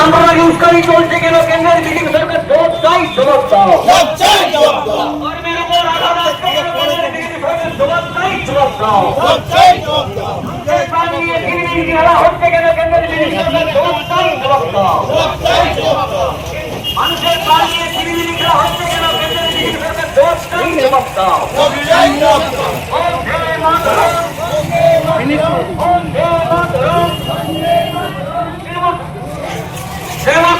সাম্রাজ্য উস্কানি চলছে কেন? কেন্দ্রের বিজেপি সরকার জবাব চাই জবাব দাও। চাই জবাব দাও। কর্মীর উপর আঘাত আসছে কেন কেন্দ্রের বিজেপি সরকার জবাব চাই জবাব দাও। চাই জবাব দাও। মানুষের প্রাণ নিয়ে কিরমির খেলা হচ্ছে কেন কেন্দ্রের বিজেপি সরকার? জবাব চাই জবাব দাও। চাই জবাব দাও। মানুষের প্রাণ নিয়ে কিরমির খেলা হচ্ছে কেন কেন্দ্রের বিজেপি সরকার? জবাব চাই জবাব দাও। চাই জবাব দাও। বন্দে মাতরম বন্দে মাতরম তৃণমূল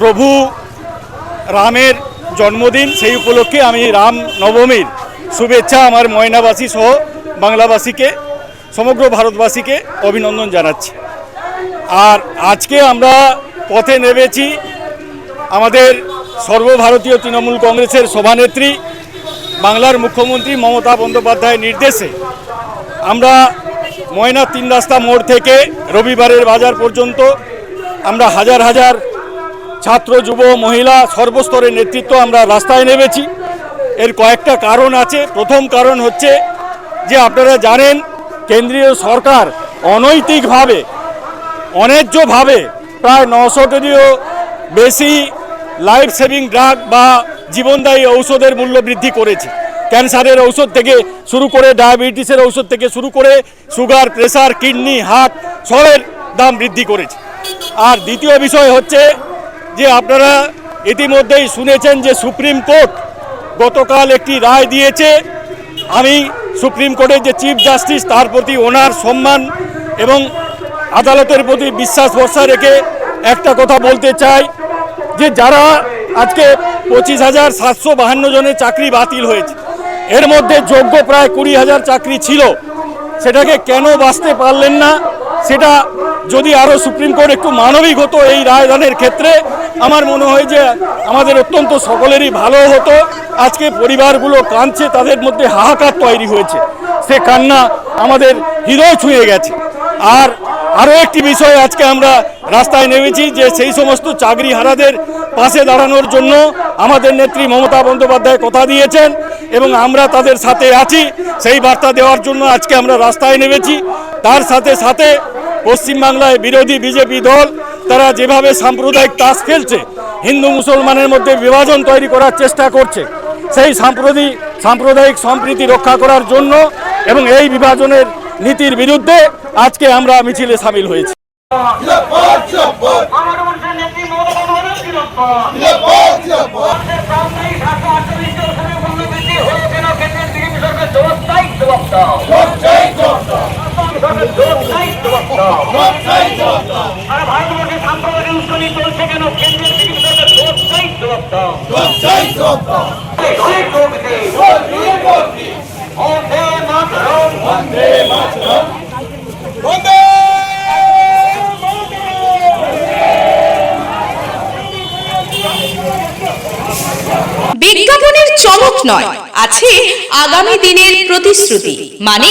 প্রভু রামের জন্মদিন সেই উপলক্ষে আমি রাম নবমীর শুভেচ্ছা আমার ময়নাবাসী সহ বাংলাবাসীকে, সমগ্র ভারতবাসীকে অভিনন্দন জানাচ্ছি। আর আজকে আমরা পথে নেমেছি আমাদের সর্বভারতীয় তৃণমূল কংগ্রেসের সভানেত্রী, বাংলার মুখ্যমন্ত্রী মমতা বন্দ্যোপাধ্যায়ের নির্দেশে আমরা ময়না তিন রাস্তা মোড় থেকে রবিবারের বাজার পর্যন্ত আমরা হাজার হাজার ছাত্র, যুব, মহিলা সর্বস্তরের নেতৃত্ব আমরা রাস্তায় নেমেছি। এর কয়েকটা কারণ আছে। প্রথম কারণ হচ্ছে যে আপনারা জানেন, কেন্দ্রীয় সরকার অনৈতিকভাবে, অন্যায্যভাবে প্রায় নশোটিরও বেশি লাইফ সেভিং ড্রাগ বা জীবনদায়ী ঔষধের মূল্য বৃদ্ধি করেছে। ক্যান্সারের ঔষধ থেকে শুরু করে ডায়াবেটিসের ঔষধ থেকে শুরু করে সুগার, প্রেসার, কিডনি, হার্ট, সবের দাম বৃদ্ধি করেছে। আর দ্বিতীয় বিষয় হচ্ছে যে আপনারা ইতিমধ্যেই শুনেছেন যে সুপ্রিম কোর্ট গতকাল একটি রায় দিয়েছে। আমি সুপ্রিম কোর্টের যে চিফ জাস্টিস, তার প্রতি ওনার সম্মান এবং আদালতের প্রতি বিশ্বাস ভরসা রেখে একটা কথা বলতে চাই যে যারা আজকে পঁচিশ হাজার সাতশো বাহান্ন জনের চাকরি বাতিল হয়েছে, এর মধ্যে যোগ্য প্রায় কুড়ি হাজার চাকরি ছিল, সেটাকে কেন বাঁচতে পারলেন না? সেটা যদি আরও সুপ্রিম কোর্ট একটু মানবিক হতো এই রায়দানের ক্ষেত্রে আমার মনে হয় যে আমাদের অত্যন্ত সকলেরই ভালো হতো। আজকে পরিবারগুলো কাঁদছে, তাদের মধ্যে হাহাকার তৈরি হয়েছে। সে কান্না আমাদের হৃদয় ছুঁয়ে গেছে। আর আরও একটি বিষয় আজকে আমরা রাস্তায় নেমেছি যে সেই সমস্ত চাকরি হারাদের পাশে দাঁড়ানোর জন্য আমাদের নেত্রী মমতা বন্দ্যোপাধ্যায় কথা দিয়েছেন এবং আমরা তাদের সাথে আছি। সেই বার্তা দেওয়ার জন্য আজকে আমরা রাস্তায় নেমেছি। তার সাথে সাথে পশ্চিমবাংলায় বিরোধী বিজেপি দল তারা যেভাবে সাম্প্রদায়িক তাস খেলছে, হিন্দু মুসলমানের মধ্যে বিভাজন তৈরি করার চেষ্টা করছে, সেই সাম্প্রদায়িক সাম্প্রদায়িক সম্প্রীতি রক্ষা করার জন্য এবং এই বিভাজনের নীতির বিরুদ্ধে আজকে আমরা মিছিলে সামিল হয়েছি। জিন্দাবাদ কেন? কেন্দ্রের সরকার জবাব চাই জবাব দাও। জবাব চাই জবাব দাও। উস্কানি চলছে কেন কেন্দ্রের বিজেপি সরকার জবাব চাই অনেক বন্দে মাতরম। বন্দে মাতরম। বন্দে! বিজ্ঞাপনের চমক নয় আছে আগামী দিনের প্রতিশ্রুতি মানে